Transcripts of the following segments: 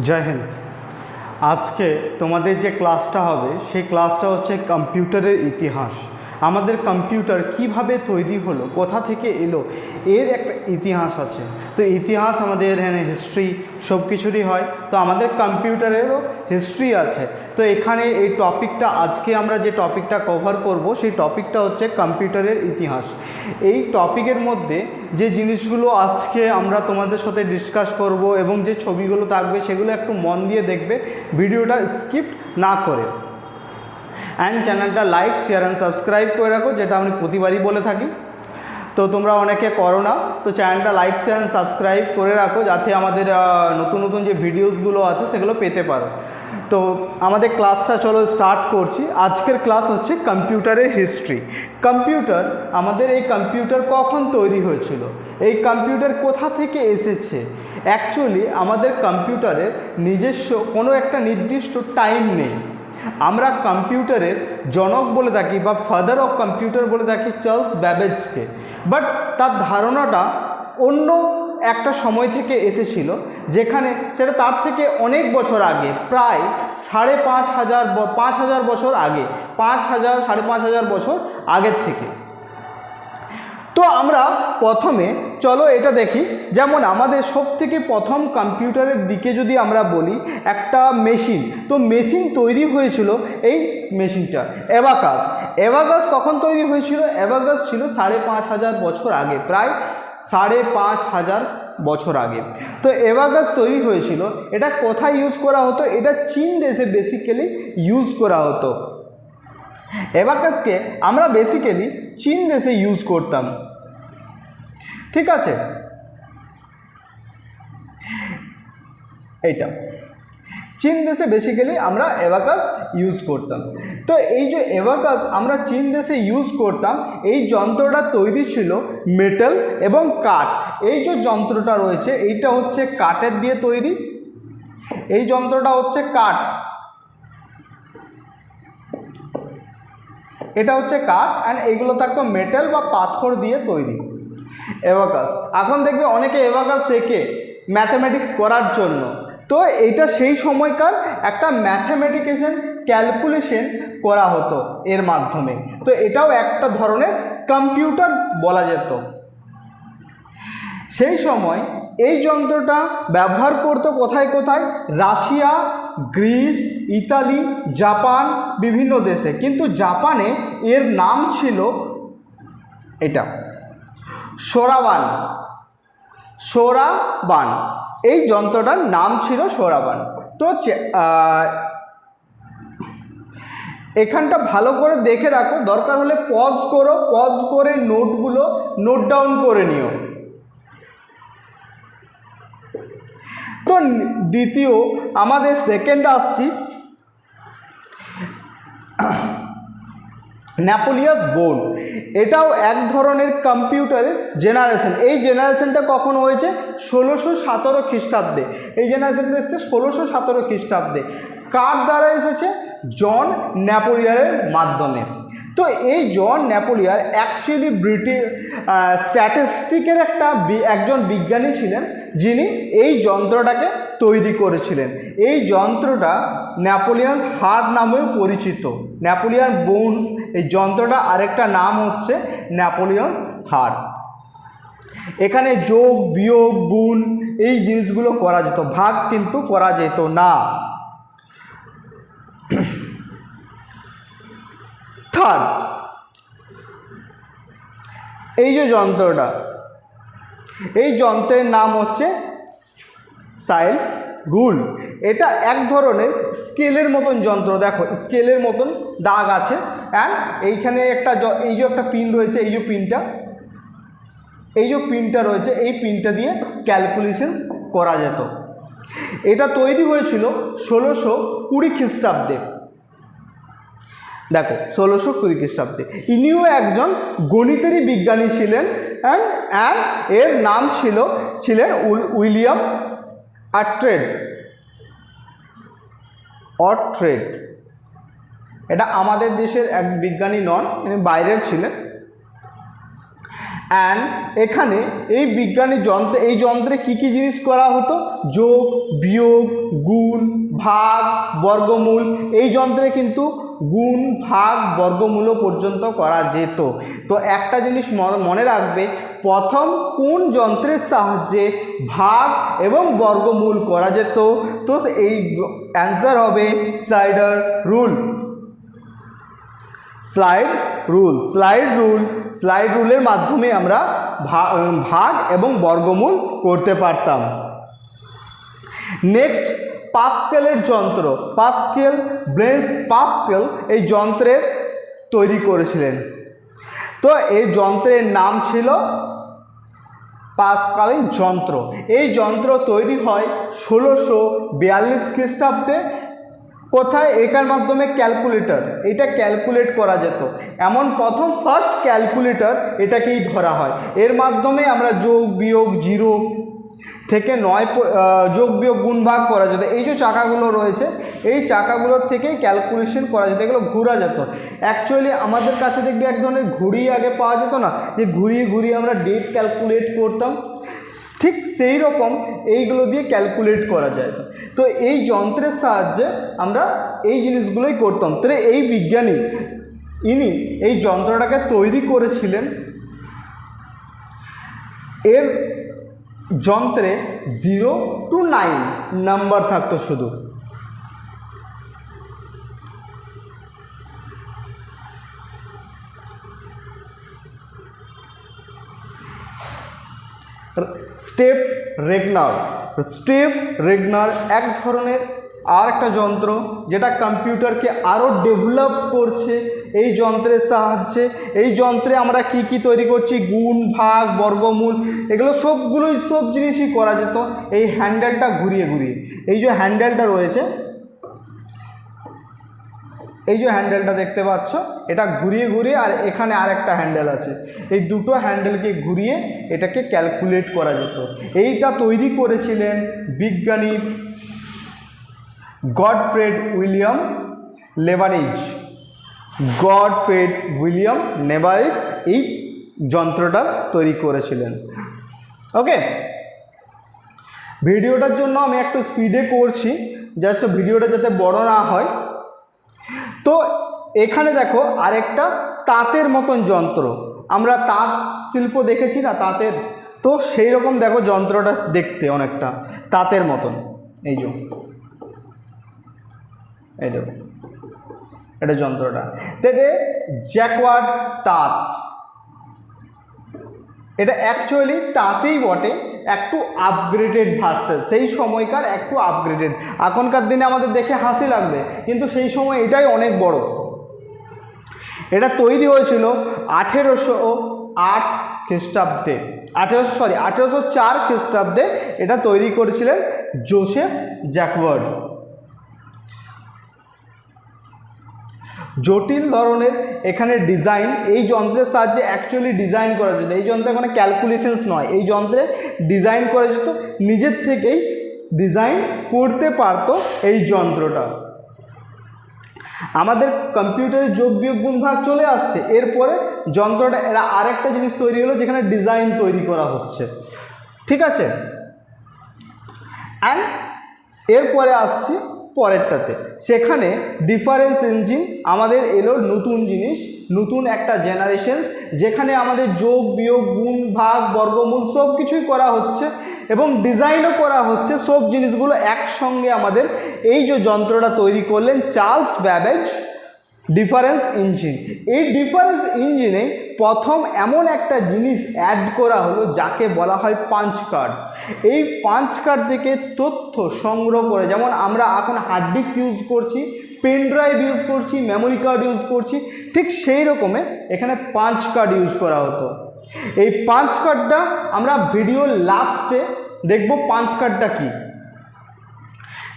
জয় হিন্দ। আজকে তোমাদের যে ক্লাসটা হবে সেই ক্লাসটা হচ্ছে কম্পিউটারের ইতিহাস। আমাদের কম্পিউটার কীভাবে তৈরি হলো, কোথা থেকে এলো, এর একটা ইতিহাস আছে। তো ইতিহাস আমাদের এখানে হিস্ট্রি সব কিছুরই হয়। তো আমাদের কম্পিউটারেরও হিস্ট্রি আছে। তো এখানে এই টপিকটা, আজকে আমরা যে টপিকটা কভার করব, সেই টপিকটা হচ্ছে কম্পিউটারের ইতিহাস। এই টপিকের মধ্যে যে জিনিসগুলো আজকে আমরা তোমাদের সাথে ডিসকাস করব এবং যে ছবিগুলো থাকবে, সেগুলো একটু মন দিয়ে দেখবে, ভিডিওটা স্কিপ না করে। অ্যান্ড চ্যানেলটা লাইক শেয়ার অ্যান্ড সাবস্ক্রাইব করে রাখো, যেটা আমি প্রতিবারই বলে থাকি। তো তোমরা অনেকে করো না, তো চ্যানেলটা লাইক শেয়ার অ্যান্ড সাবস্ক্রাইব করে রাখো, যাতে আমাদের নতুন নতুন যে ভিডিওসগুলো আছে, সেগুলো পেতে পারো। তো আমাদের ক্লাসটা চলো স্টার্ট করছি। আজকের ক্লাস হচ্ছে কম্পিউটারের হিস্ট্রি কম্পিউটার আমাদের এই কম্পিউটার কখন তৈরি হয়েছিল? এই কম্পিউটার কোথা থেকে এসেছে? অ্যাকচুয়ালি আমাদের কম্পিউটারের নিজস্ব কোনো একটা নির্দিষ্ট টাইম নেই। আমরা কম্পিউটারের জনক বলে থাকি বা ফাদার অফ কম্পিউটার বলে থাকি চার্লস ব্যাবেজকে। বাট তার ধারণাটা অন্য একটা সময় থেকে এসেছিল, যেখানে সেটা তার থেকে অনেক বছর আগে, প্রায় সাড়ে পাঁচ হাজার পাঁচ হাজার বছর আগে, পাঁচ হাজার, সাড়ে পাঁচ হাজার বছর আগের থেকে। তো আমরা প্রথমে, চলো এটা দেখি। যেমন আমাদের সব থেকে প্রথম কম্পিউটারের দিকে যদি আমরা বলি, একটা মেশিন। তো মেশিন তৈরি হয়েছিল এই মেশিনটা, অ্যাবাকাস। অ্যাবাকাস কখন তৈরি হয়েছিল? অ্যাবাকাস ছিল সাড়ে পাঁচ হাজার বছর আগে, প্রায় সাড়ে পাঁচ হাজার বছর আগে। তো এভাগাস তৈরি হয়েছিল, এটা কোথায় ইউজ করা হতো? এটা চীন দেশে বেসিক্যালি ইউজ করা হতো। এভাকাসকে আমরা বেসিক্যালি চীন দেশে ইউজ করতাম। ঠিক আছে? এইটা। চীন দেশে বেসিক্যালি আমরা এভাকাস ইউজ করতাম। তো এই যে এভাকাস আমরা চীন দেশে ইউজ করতাম, এই যন্ত্রটা তৈরি ছিল মেটাল এবং কাঠ। এই যে যন্ত্রটা রয়েছে, এইটা হচ্ছে কাঠের দিয়ে তৈরি। এই যন্ত্রটা হচ্ছে কাঠ। এটা হচ্ছে কাঠ অ্যান্ড এইগুলো থাকতো মেটাল বা পাথর দিয়ে তৈরি। এভাকাস এখন দেখবে অনেকে এভাকাস শেখে ম্যাথামেটিক্স করার জন্য। তো এইটা সেই সময়কার একটা ম্যাথামেটিকেশন ক্যালকুলেশন করা হতো এর মাধ্যমে। তো এটাও একটা ধরনের কম্পিউটার বলা যেত। সেই সময় এই যন্ত্রটা ব্যবহার করতো কোথায় কোথায়? রাশিয়া, গ্রিস, ইতালি, জাপান, বিভিন্ন দেশে। কিন্তু জাপানে এর নাম ছিল এটা। সোরাবান। সোরাবান। এই যন্ত্রটার নাম ছিল সোরাবান। তো এখানটা ভালো করে দেখে রাখো। দরকার হলে পজ করো পজ করে নোটগুলো নোট ডাউন করে নিও। তো দ্বিতীয়, আমাদের সেকেন্ড আসছি। ন্যাপোলিয়াস বোর্ড এটাও এক ধরনের কম্পিউটারের জেনারেশন এই জেনারেশনটা কখন হয়েছে? ষোলোশো সতেরো খ্রিস্টাব্দে। এই জেনারেশনটা এসেছে ষোলোশো সতেরো খ্রিস্টাব্দে। কার দ্বারা এসেছে? জন ন্যাপোলিয়ারের মাধ্যমে। তো এই জন ন্যাপোলিয়ার অ্যাকচুয়ালি ব্রিটিশ স্ট্যাটিস্টিকের একটা একজন বিজ্ঞানী ছিলেন, যিনি এই যন্ত্রটাকে তৈরি করেছিলেন। এই যন্ত্রটা ন্যাপোলিয়ান হার্ট নামেও পরিচিত। ন্যাপোলিয়ান বোনস, এই যন্ত্রটা আরেকটা নাম হচ্ছে ন্যাপোলিয়ান হার্ট। এখানে যোগ, বিয়োগ, গুণ, এই জিনিসগুলো করা যেত, ভাগ কিন্তু করা যেত না। থার্ড এই যে যন্ত্রটা, এই যন্ত্রের নাম হচ্ছে সাইল রুল। এটা এক ধরনের স্কেলের মতন যন্ত্র। দেখো, স্কেলের মতন দাগ আছে। অ্যান্ড এইখানে একটা এই যে একটা পিন রয়েছে, এই যে পিনটা, এই যে পিনটা রয়েছে, এই পিনটা দিয়ে ক্যালকুলেশন করা যেত। এটা তৈরি হয়েছিল ষোলোশো কুড়ি খ্রিস্টাব্দে। দেখো, ষোলোশো কুড়ি খ্রিস্টাব্দে। ইনিও একজন গণিতেরই বিজ্ঞানী ছিলেন অ্যান্ড অ্যান্ড এর নাম ছিল, ছিলেন উইলিয়াম আট্রেড অট্রেড এটা আমাদের দেশের এক বিজ্ঞানী নন ইনি বাইরের ছিলেন। অ্যান্ড এখানে এই বিজ্ঞানী যন্ত্রে, এই যন্ত্রে কি কি জিনিস করা হতো? যোগ, বিয়োগ, গুণ, ভাগ, বর্গমূল, এই যন্ত্রে কিন্তু গুণ ভাগ বর্গমূলও পর্যন্ত করা যেত। তো একটা জিনিস মনে রাখবে, প্রথম কোন যন্ত্রের সাহায্যে ভাগ এবং বর্গমূল করা যেত? তো এই অ্যান্সার হবে slider rule. Slide rule slide rule, slide রুলের মাধ্যমে আমরা ভাগ এবং বর্গমূল করতে পারতাম। নেক্সট পাস্কেলের যন্ত্র, পাস্কেল ব্রেন পাস্কেল এই যন্ত্রের তৈরি করেছিলেন। তো এই যন্ত্রের নাম ছিল পাসকালীন যন্ত্র। এই যন্ত্র তৈরি হয় ষোলোশো বিয়াল্লিশ খ্রিস্টাব্দে। কোথায়? এটার মাধ্যমে ক্যালকুলেটর, এটা ক্যালকুলেট করা যেত। এমন প্রথম ফার্স্ট ক্যালকুলেটর এটাকেই ধরা হয়। এর মাধ্যমে আমরা যোগ, বিয়োগ, জিরো থেকে নয় যোগ বিয়োগ গুণ ভাগ করা যেত। এই যে চাকাগুলো রয়েছে, এই চাকাগুলোর থেকেই ক্যালকুলেশন করা যেত। এগুলো ঘোরা যেত। অ্যাকচুয়ালি আমাদের কাছে দেখবি এক ধরনের ঘুড়ি আগে পাওয়া যেত না, যে ঘুরিয়ে ঘুরিয়ে আমরা ডেট ক্যালকুলেট করতাম। ঠিক সেই রকম এইগুলো দিয়ে ক্যালকুলেট করা যায়। তো এই যন্ত্রের সাহায্যে আমরা এই জিনিসগুলোই করতাম। তাহলে এই বিজ্ঞানী, ইনি এই যন্ত্রটাকে তৈরি করেছিলেন। এর যন্ত্রে জিরো টু নাইন নাম্বার থাকতো শুধু। স্টেপ রেগনার। স্টেপ রেগনার এক ধরনের আর একটা যন্ত্র যেটা কম্পিউটারকে আরও ডেভেলপ করছে এই যন্ত্রের সাহায্যে, এই যন্ত্রে আমরা কি কি তৈরি করছি? গুণ, ভাগ, বর্গমূল, এগুলো সবগুলোই সব জিনিসই করা যেত। এই হ্যান্ডেলটা ঘুরিয়ে ঘুরিয়ে। এই যে হ্যান্ডেলটা রয়েছে, এই যে হ্যান্ডেলটা দেখতে পাচ্ছ, এটা ঘুরিয়ে ঘুরিয়ে আর এখানে আর একটা হ্যান্ডেল আছে। এই দুটো হ্যান্ডেলকে ঘুরিয়ে এটাকে ক্যালকুলেট করা যেত। এইটা তৈরি করেছিলেন বিজ্ঞানী Gottfried Wilhelm Leibniz Gottfried Wilhelm Leibniz এই যন্ত্রটা তৈরি করেছিলেন। ওকে? ভিডিওটার জন্য আমি একটু স্পিডে করছি যাতে ভিডিওটা যাতে বড় না হয়। তো এখানে দেখো আরেকটা তাঁতের মতন যন্ত্র। আমরা তাঁত শিল্প দেখেছি না তাঁতের? তো সেই রকম দেখো যন্ত্রটা দেখতে অনেকটা, তাঁতের মতন। এই যে। এই দেখো। এটা যন্ত্রটা। দেখে জ্যাকওয়ার্ড তাঁত। এটা অ্যাকচুয়ালি তাতেই বটে, একটু আপগ্রেডেড ভার্সন সেই সময়কার একটু আপগ্রেডেড এখনকার দিনে আমাদের দেখে হাসি লাগবে, কিন্তু সেই সময় এটাই অনেক বড়। এটা তৈরি হয়েছিল আঠেরোশো আট খ্রিস্টাব্দে। আঠেরোশো সরি আঠেরোশো চার খ্রিস্টাব্দে এটা তৈরি করেছিলেন জোসেফ জ্যাকওয়ার্ড। জটিল ধরনের এখানে ডিজাইন এই যন্ত্রের সাহায্যে অ্যাকচুয়ালি ডিজাইন করা যেত। এই যন্ত্রে কোনো ক্যালকুলেশনস নয়। এই যন্ত্রে ডিজাইন করা যেত, নিজের থেকেই ডিজাইন করতে পারতো এই যন্ত্রটা। আমাদের কম্পিউটারে যোগ বিয়োগ গুণ ভাগ চলে আসছে। এরপরে যন্ত্রটা, এরা আরেকটা জিনিস তৈরি হলো, যেখানে ডিজাইন তৈরি করা হচ্ছে। ঠিক আছে? অ্যান্ড এরপরে আসছি পরেরটাতে। সেখানে ডিফারেন্স ইঞ্জিন আমাদের এলো নতুন জিনিস, নতুন একটা জেনারেশন যেখানে আমাদের যোগ, বিয়োগ, গুণ, ভাগ, বর্গমূল সব কিছুই করা হচ্ছে এবং ডিজাইনও করা হচ্ছে সব জিনিসগুলো একসঙ্গে আমাদের এই যে যন্ত্রটা তৈরি করলেন চার্লস ব্যাবেজ ডিফারেন্স ইঞ্জিন এই ডিফারেন্স ইঞ্জিনে প্রথম এমন একটা জিনিস অ্যাড করা হলো যাকে বলা হয় পাঞ্চ কার্ড এই পাঞ্চ কার্ড থেকে তথ্য সংগ্রহ করে, যেমন আমরা এখন হার্ড ডিস্ক ইউজ করছি পেন ড্রাইভ ইউজ করছি মেমোরি কার্ড ইউজ করছি, ঠিক সেই রকমে এখানে পাঞ্চ কার্ড ইউজ করা হতো। এই পাঞ্চ কার্ডটা আমরা ভিডিও লাস্টে দেখব পাঞ্চ কার্ডটা কী।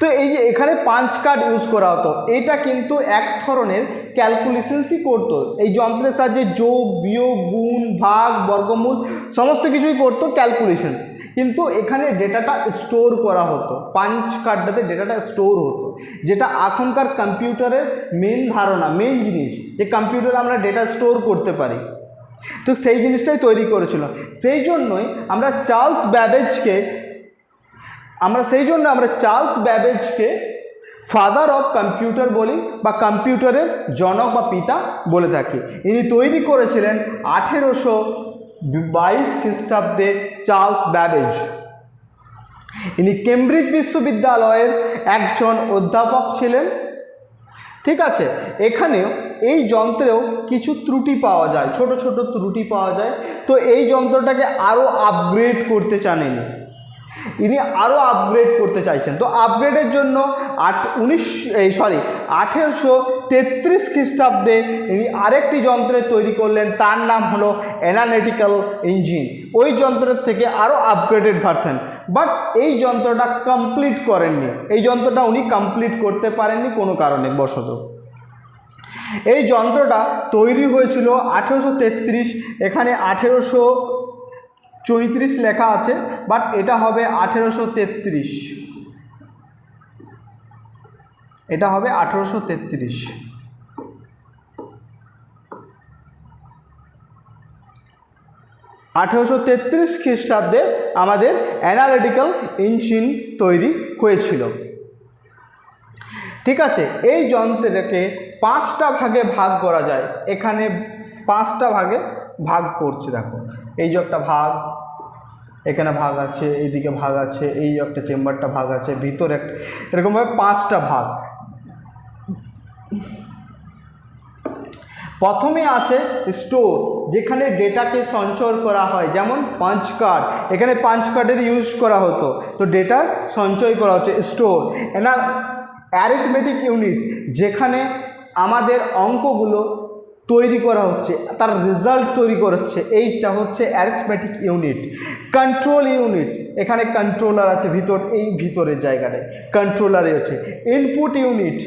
তো এই যে এখানে পাঞ্চ কার্ড ইউজ করা হতো, এটা কিন্তু এক ধরনের ক্যালকুলেশনসই করতো। এই যন্ত্রের সাহায্যে যোগ, বিয়োগ, গুণ, ভাগ, বর্গমূল সমস্ত কিছুই করতো ক্যালকুলেশনস কিন্তু এখানে ডেটাটা স্টোর করা হতো। পাঞ্চ কার্ডটাতে ডেটাটা স্টোর হতো। যেটা এখনকার কম্পিউটারের মেন ধারণা মেন জিনিস। যে কম্পিউটারে আমরা ডেটা স্টোর করতে পারি। তো সেই জিনিসটাই তৈরি করেছিল সেই জন্যই আমরা চার্লস ব্যাবেজকে আমরা সেই জন্য আমরা চার্লস ব্যাবেজকে ফাদার অফ কম্পিউটার বলি বা কম্পিউটারের জনক বা পিতা বলে থাকি। ইনি তৈরি করেছিলেন আঠেরোশো বাইশ খ্রিস্টাব্দে চার্লস ব্যাবেজ। ইনি কেমব্রিজ বিশ্ববিদ্যালয়ের একজন অধ্যাপক ছিলেন। ঠিক আছে, এখানেও এই যন্ত্রেও কিছু ত্রুটি পাওয়া যায়, ছোট ছোট ত্রুটি পাওয়া যায়। তো এই যন্ত্রটাকে আরও আপগ্রেড করতে চান ইনি। ইনি আরও আপগ্রেড করতে চাইছেন। তো আপগ্রেডের জন্য আট, উনিশ, এই সরি আঠেরোশো তেত্রিশ খ্রিস্টাব্দে ইনি আরেকটি যন্ত্রের তৈরি করলেন, তার নাম হলো অ্যানালিটিক্যাল ইঞ্জিন ওই যন্ত্রের থেকে আরও আপগ্রেডেড ভার্সন বাট এই যন্ত্রটা কমপ্লিট করেননি। এই যন্ত্রটা উনি কমপ্লিট করতে পারেননি কোনো কারণে, বশত। এই যন্ত্রটা তৈরি হয়েছিল আঠেরোশো তেত্রিশ, এখানে আঠেরোশো চৈত্রিশ লেখা আছে বাট এটা হবে আঠেরোশো তেত্রিশ। এটা হবে আঠেরোশো তেত্রিশ। আঠেরোশো তেত্রিশ খ্রিস্টাব্দে আমাদের অ্যানালিটিক্যাল ইঞ্জিন তৈরি হয়েছিল। ঠিক আছে, এই যন্ত্রটাকে পাঁচটা ভাগে ভাগ করা যায়। এখানে পাঁচটা ভাগে ভাগ করছে, দেখো। এই যে একটা ভাগ, এখানে ভাগ আছে, এইদিকে ভাগ আছে, এই একটা চেম্বারটা ভাগ আছে, ভিতরে একটা, এরকমভাবে পাঁচটা ভাগ। প্রথমে আছে স্টোর যেখানে ডেটাকে সঞ্চয় করা হয়, যেমন পাঞ্চ কার্ড এখানে পাঞ্চ কার্ডের ইউজ করা হতো, তো ডেটা সঞ্চয় করা হচ্ছে স্টোর এনা অ্যারিথমেটিক ইউনিট যেখানে আমাদের অঙ্কগুলো তৈরি করা হচ্ছে, তার রেজাল্ট তৈরি করা হচ্ছে এইটা হচ্ছে অ্যারিথমেটিক ইউনিট কন্ট্রোল ইউনিট এখানে কন্ট্রোলার আছে ভিতর, এই ভিতরের জায়গাটায় কন্ট্রোলারে হচ্ছে ইনপুট ইউনিট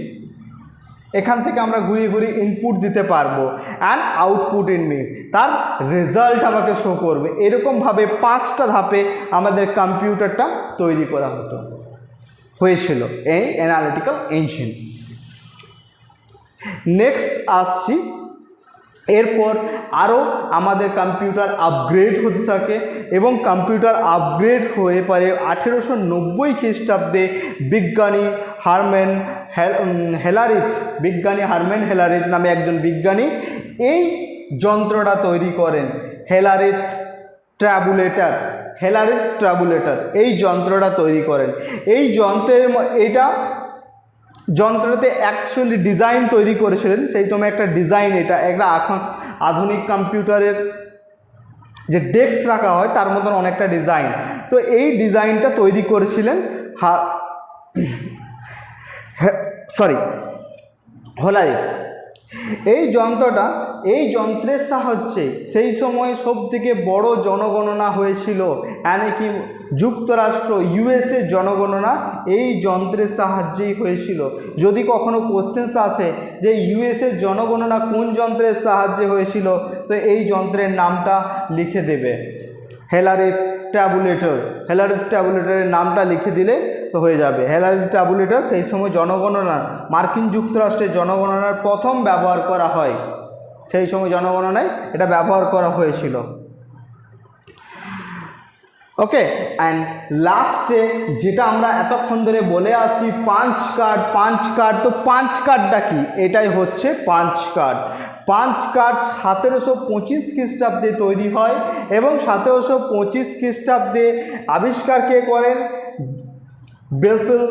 এখান থেকে আমরা ঘুরিয়ে ঘুরিয়ে ইনপুট দিতে পারব অ্যান্ড আউটপুট ইউনিট তার রেজাল্ট আমাকে শো করবে, এরকমভাবে পাঁচটা ধাপে আমাদের কম্পিউটারটা তৈরি করা হতো, হয়েছিল, এই অ্যানালিটিক্যাল ইঞ্জিন নেক্সট আসছি এরপর আরও আমাদের কম্পিউটার আপগ্রেড হতে থাকে এবং কম্পিউটার আপগ্রেড হয়ে পারে আঠেরোশো নব্বই খ্রিস্টাব্দে বিজ্ঞানী হারমেন হেলারিথ, বিজ্ঞানী হারমেন হেলারিথ নামে একজন বিজ্ঞানী এই যন্ত্রটা তৈরি করেন, হেলারিথ ট্র্যাবুলেটার, হেলারিথ ট্রাবুলেটার এই যন্ত্রটা তৈরি করেন। এই যন্ত্রের এটা যন্ত্রতে অ্যাকচুয়ালি ডিজাইন তৈরি করেছিলেন। সেই সময় একটা ডিজাইন এটা। একটা এখন আধুনিক কম্পিউটারের যে ডেস্ক রাখা হয়, তার মতন অনেকটা ডিজাইন তো এই ডিজাইনটা তৈরি করেছিলেন হা সরি হোলারিথ এই যন্ত্রটা, এই যন্ত্রের সাহায্যে সেই সময় সব থেকে বড় জনগণনা হয়েছিল মানে কি যুক্তরাষ্ট্র, ইউএসএ জনগণনা, এই যন্ত্রের সাহায্যেই হয়েছিল। যদি কখনো কোশ্চেন্স আসে যে ইউএসএর জনগণনা কোন যন্ত্রের সাহায্যে হয়েছিল, তো এই যন্ত্রের নামটা লিখে দেবে। হেলারিথ ট্যাবুলেটর, হেলারিথ ট্যাবুলেটরের নামটা লিখে দিলে হয়ে যাবে। হেলারিথ ট্যাবুলেটর সেই সময় জনগণনা, মার্কিন যুক্তরাষ্ট্রের জনগণনার প্রথম ব্যবহার করা হয়। সেই সময় জনগণনায় এটা ব্যবহার করা হয়েছিল। ওকে অ্যান্ড লাস্টে যেটা আমরা এতক্ষণ ধরে বলে আসছি পাঞ্চ কার্ড পাঞ্চ কার্ড, তো পাঞ্চ কার্ডটা কি? এটাই হচ্ছে পাঞ্চ কার্ড। পাঞ্চ কার্ড সতেরোশো পঁচিশ খ্রিস্টাব্দে তৈরি হয় এবং সতেরোশো পঁচিশ খ্রিস্টাব্দে আবিষ্কার কে করেন? বেসেল,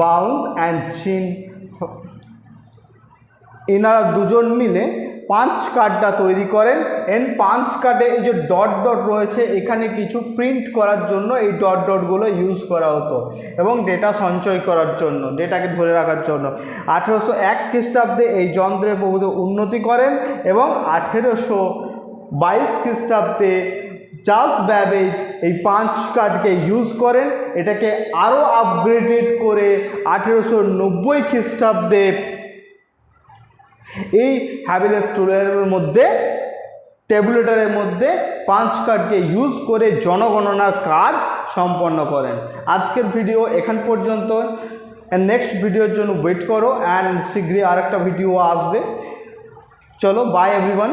বাউন্স অ্যান্ড চিন। এনারা দুজন মিলে পাঁচ কার্ডটা তৈরি করেন। এন পাঁচ কার্ডে এই যে ডট ডট রয়েছে, এখানে কিছু প্রিন্ট করার জন্য এই ডট ডটগুলো ইউজ করা হতো এবং ডেটা সঞ্চয় করার জন্য, ডেটাকে ধরে রাখার জন্য। আঠেরোশো এক খ্রিস্টাব্দে এই যন্ত্রের প্রভূত উন্নতি করেন এবং আঠেরোশো বাইশ খ্রিস্টাব্দে চার্লস ব্যাবেজ এই পাঁচ কার্ডকে ইউজ করেন। এটাকে আরও আপগ্রেডেড করে আঠেরোশো নব্বই খ্রিস্টাব্দে এই হ্যাবিলেস টুলের মধ্যে ট্যাবুলেটারের মধ্যে পাঁচ কার্ডকে ইউজ করে জনগণনার কাজ সম্পন্ন করেন। আজকের ভিডিও এখান পর্যন্ত। নেক্সট ভিডিওর জন্য ওয়েট করো। অ্যান্ড শীঘ্রই আরেকটা ভিডিও আসবে। চলো বাই এভরিওয়ান